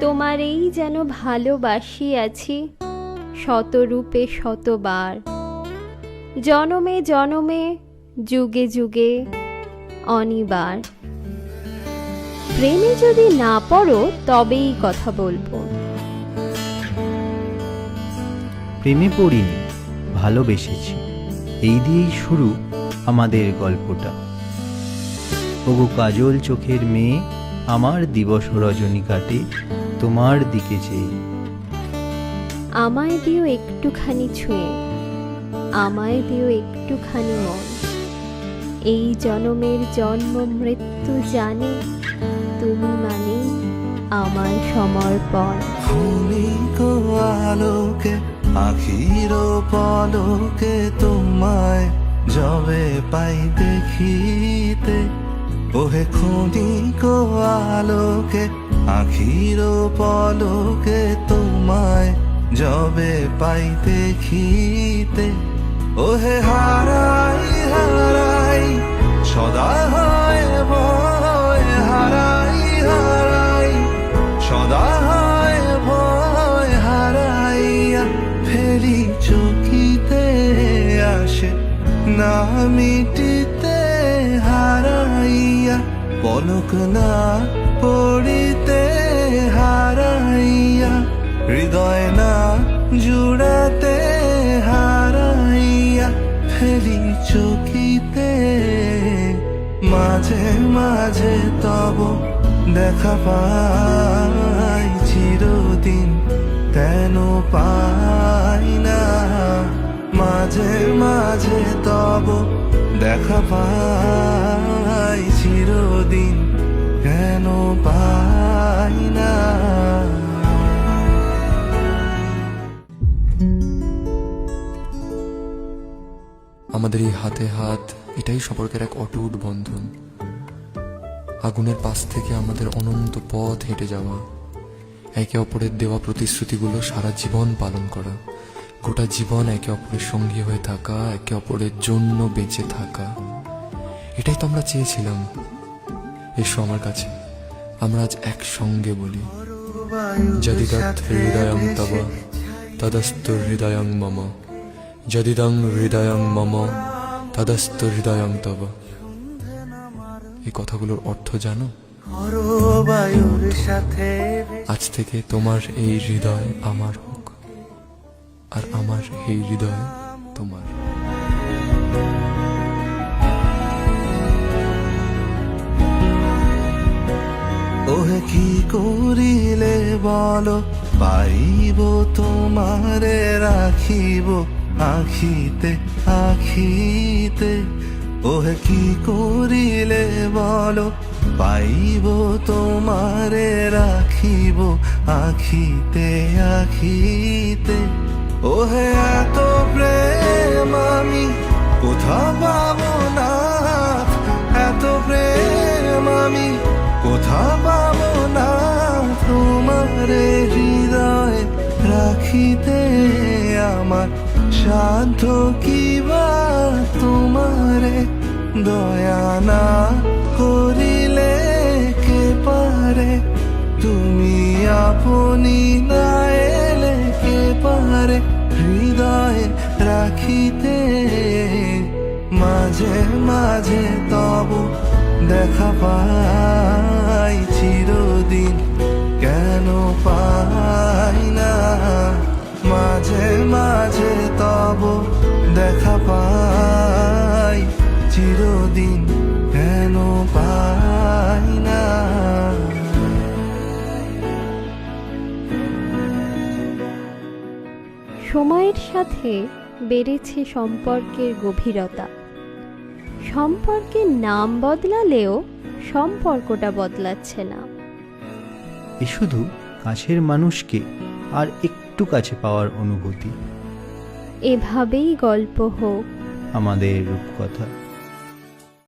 তোমারেই যেন ভালোবাসি আছি শতরূপে শতবার। জনমে জনমে, যুগে যুগে অনিবার। প্রেমে যদি না পড়ো, তবেই কথা বলব। প্রেমে পড়িনি, ভালোবেসেছি। এই দিয়েই শুরু আমাদের গল্পটা। ওগো কাজল চোখের মেয়ে, আমার দিবস রজনী কাটে। তোমার দিকে চেয়ে আমায় দিও একটুখানি ছুঁয়ে আমায় দিও একটুখানি মন। এই জনমের জন্ম মৃত্যু জানে তুমি মানে আমার সমর্পণ। ক্ষণিক আলোকে আখির পলকে তোমায় জবে পাই দেখিতে। ওহে ক্ষণিক আলোকে, আখির পলকে তোমায় যবে পাই দেখিতে। ওহে হারাই হারাই, সদা হয় ভয়, হারাই হারাই, সদা হয় ভয়, হারাইয়া ফেরি চকিতে আসে, না হারাইয়া পলক না পড়িতে হারাইয়া, হৃদয় না জুড়াতে হারাইয়া ফেরি চকিতে, মাঝে মাঝে তব দেখা পাই, চিরদিন কেন পাই না। মাঝে মাঝে তব দেখা পাই চিরদিন কেন পাই না। আমাদের এই হাতে হাত, এটাই সম্পর্কের এক অটুট বন্ধন। আগুনের পাশ থেকে আমাদের অনন্ত পথ হেঁটে যাওয়া, একে অপরের দেওয়া প্রতিশ্রুতিগুলো সারা জীবন পালন করা। গোটা জীবন একে অপরের সঙ্গী হয়ে থাকা একে অপরের জন্য বেঁচে থাকা। এটাই তো আমরা চেয়েছিলাম। এসো আমার কাছে আমরা আজ একসঙ্গে বলি। যদিদৎ হৃদয়ং তব তদস্ত হৃদয়ং মম। যদিদং হৃদয়ং মম তদস্ত হৃদয়ং তব। এই কথাগুলোর অর্থ জানো? সাথে আজ থেকে তোমার এই হৃদয় আমার আর আমার এই হৃদয় তোমার। ওহে কি করিলে বলো, পাইব তোমারে, রাখিব আখিতে আখিতে। ওহে কি করিলে বলো, পাইব তোমারে, রাখিব আখিতে আখিতে। ওহে এত প্রেম আমি কোথা পাবো না। এত প্রেম আমি কোথা পাবো না। তোমারে হৃদয় রাখিতে আমার সাধ্য কি বা? তোমারে দয়া না করিলে কে পারে? তুমি আপনি না রাখিতে মাঝে মাঝে তব দেখা পাই, চিরদিন কেন পাই না? মাঝে মাঝে তব দেখা পাই, চিরদিন কেন পাই না? সময়ের সাথে বেড়েছে সম্পর্কের গভীরতা। সম্পর্কের নাম বদলালেও সম্পর্কটা বদলাচ্ছে না। এ শুধু কাছের মানুষকে আর একটু কাছে পাওয়ার অনুভূতি। এভাবেই গল্প হোক। আমাদের রূপকথা।